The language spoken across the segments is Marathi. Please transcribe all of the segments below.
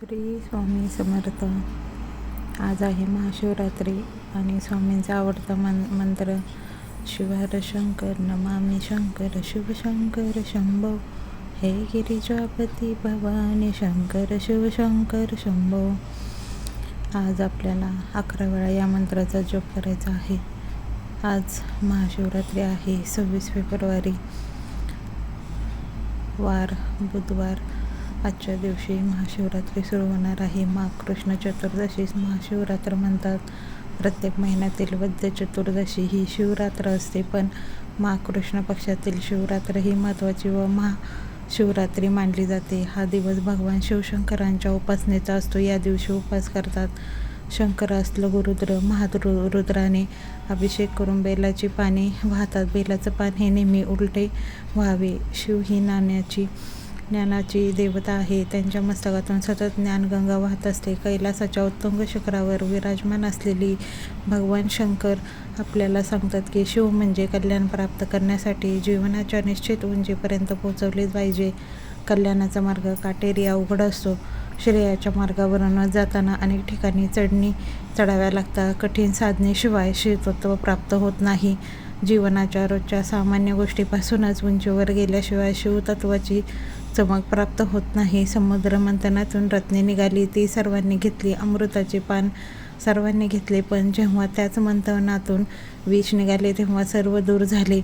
श्री स्वामी समर्थ. आज आहे महाशिवरात्री आणि स्वामींचा आवडता मन मंत्र शिवार शंकर नमामी शंकर शिवशंकर शंभो. हे गिरिजापती भवानी शंकर शिवशंकर शंभो. आज आपल्याला अकरा वेळा या मंत्राचा जप करायचा आहे. आज महाशिवरात्री आहे सव्वीस फेब्रुवारी. वार बुधवार आजच्या दिवशी महाशिवरात्री सुरू होणार आहे. महाकृष्ण कृष्ण चतुर्दशीस महाशिवरात्र म्हणतात. प्रत्येक महिन्यातील वद्य चतुर्दशी ही शिवरात्र असते पण महाकृष्ण कृष्ण पक्षातील शिवरात्र ही महत्त्वाची व महाशिवरात्री मानली जाते. हा दिवस भगवान शिवशंकरांच्या उपासनेचा असतो. या दिवशी उपास करतात. शंकरास लघुरुद्र महारुद्राने रुद्राने अभिषेक करून बेलाची पाने वाहतात. बेलाचं पान हे नेहमी उलटे व्हावे. शिव ही नाण्याची ज्ञानाची देवता आहे. त्यांच्या मस्तकातून सतत ज्ञानगंगा वाहत असते. कैलासाच्या उत्तुंग शिखरावर विराजमान असलेली भगवान शंकर आपल्याला सांगतात की शिव म्हणजे कल्याण प्राप्त करण्यासाठी जीवनाच्या निश्चित उंचीपर्यंत पोहोचवले पाहिजे. कल्याणाचा मार्ग काटेरी अवघड असतो. श्रेयाच्या मार्गावरून जाताना अनेक ठिकाणी चढणी चढाव्या लागतात. कठीण साधनेशिवाय शिवतत्व प्राप्त होत नाही. जीवनाच्या रोजच्या सामान्य गोष्टीपासूनच उंचीवर गेल्याशिवाय शिवतत्वाची चमक प्राप्त होत नाही. समुद्र मंथनातून रत्ने निघाली ती सर्वांनी घेतली. अमृताचे पान सर्वांनी घेतले पण जेव्हा त्याच मंथनातून विष निघाले तेव्हा सर्व दूर झाले.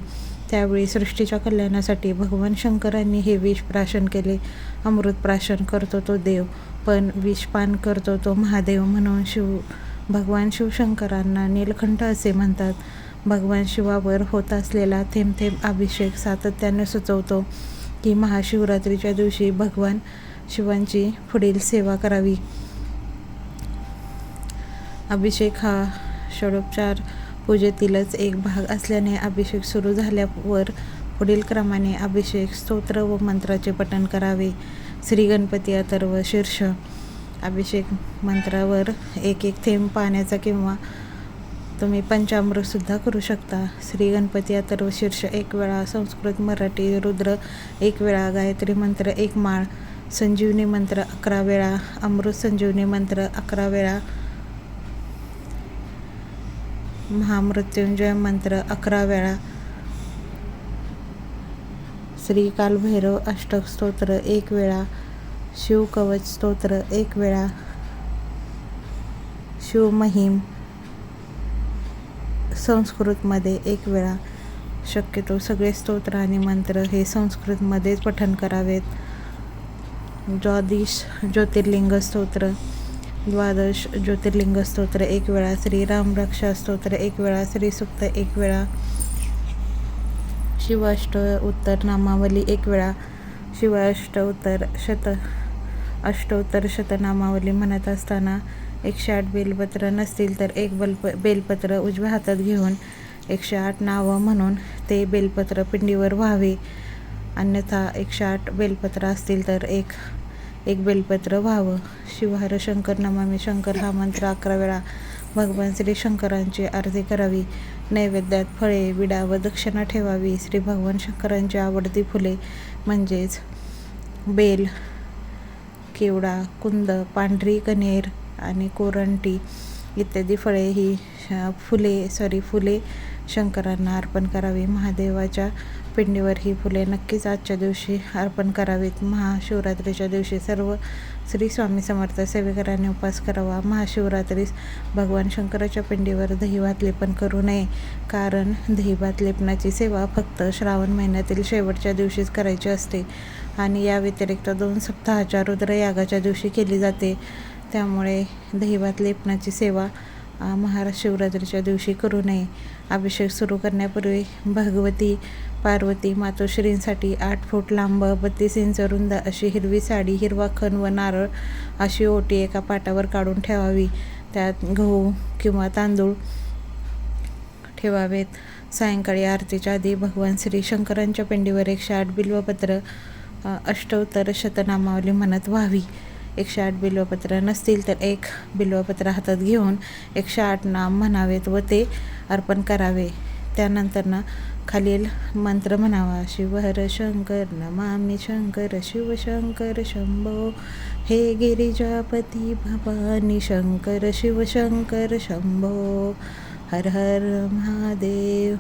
त्यावेळी सृष्टीच्या कल्याणासाठी भगवान शंकरांनी हे विष प्राशन केले. अमृत प्राशन करतो तो देव पण विष पान करतो तो महादेव म्हणून शिव भगवान शिवशंकरांना नीलकंठ असे म्हणतात. भगवान शिवावर होत असलेला थेंब थेंब अभिषेक सातत्याने सुचवतो. की महाशिवरात्रीच्या दिवशी भगवान शिवांची पुढील सेवा करावी. अभिषेक हा षडोपचार पूजेतीलच एक भाग असल्याने अभिषेक सुरू झाल्यावर पुढील क्रमाने अभिषेक स्तोत्र व मंत्राचे पठण करावे. श्री गणपती अथर्व शीर्ष. अभिषेक मंत्रावर एक एक थेंब पाण्याचा किंवा तुम्ही पंचामृतसुद्धा करू शकता. श्री गणपती अथर्व शीर्ष एक वेळा संस्कृत मराठी रुद्र एक वेळा गायत्री मंत्र एक माळ संजीवनी मंत्र अकरा वेळा अमृत संजीवनी मंत्र अकरा वेळा महामृत्युंजय मंत्र अकरा वेळा श्री कालभैरव अष्टक स्तोत्र एक वेळा शिवकवच स्तोत्र एक वेळा शिवमहिम संस्कृतमध्ये एक वेळा शक्यतो सगळे स्तोत्र आणि मंत्र हे संस्कृतमध्येच पठन करावेत. द्वादश ज्योतिर्लिंग स्तोत्र द्वादश ज्योतिर्लिंग स्तोत्र एक वेळा श्रीराम रक्षा स्तोत्र एक वेळा श्रीसुक्त एक वेळा शिवाष्ट उत्तर नामावली एक वेळा शिवाष्ट उत्तर शत अष्टोत्तर शतनामावली म्हणत असताना एकशे आठ बेलपत्र नसतील तर एक बलप बेलपत्र उजव्या हातात घेऊन एकशे आठ नावं म्हणून ते बेलपत्र पिंडीवर व्हावे. अन्यथा एकशे आठ बेलपत्र असतील तर एक एक बेलपत्र व्हावं. शिवहर शंकर नमामी शंकर हा मंत्र अकरा वेळा भगवान श्री शंकरांची आरती करावी. नैवेद्यात फळे विडा व दक्षिणा ठेवावी. श्री भगवान शंकरांची आवडती फुले म्हणजेच बेल केवडा कुंद पांढरी कनेर आणि कोरंटी इत्यादी फळे ही फुले सॉरी फुले शंकरांना अर्पण करावी. महादेवाच्या पिंडीवर ही फुले नक्कीच आजच्या दिवशी अर्पण करावीत. महाशिवरात्रीच्या दिवशी सर्व श्री स्वामी समर्थ सेवेकरांनी उपास करावा. महाशिवरात्रीस भगवान शंकराच्या पिंडीवर दहीभात लेपन करू नये कारण दहीभात लेपनाची सेवा फक्त श्रावण महिन्यातील शेवटच्या दिवशीच करायची असते आणि या व्यतिरिक्त दोन सप्ताहाच्या रुद्रयागाच्या दिवशी केली जाते. त्यामुळे दहिवात लेपनाची सेवा महाशिवरात्रीच्या दिवशी करू नये. अभिषेक सुरू करण्यापूर्वी भगवती पार्वती मातोश्रींसाठी आठ फूट लांब बत्तीस इंच रुंद अशी हिरवी साडी हिरवा खण व नारळ अशी ओटी एका पाटावर काढून ठेवावी. त्यात गहू किंवा तांदूळ ठेवावेत. सायंकाळी आरतीच्या आधी भगवान श्री शंकरांच्या पिंडीवर एकशे आठ बिल्वपत्र अष्टोत्तर शतनामावली म्हणत व्हावी. एकशे आठ बिल्वपत्र नसतील तर एक बिल्वपत्र हातात घेऊन एकशे आठ नाम म्हणावेत व ते अर्पण करावे. त्यानंतरनं खालील मंत्र म्हणावा. शिव हर शंकर नमामि शंकर शिव शंकर शंभो. हे गिरिजापती भवानी शंकर शिव शंकर शंभो. हर हर महादेव.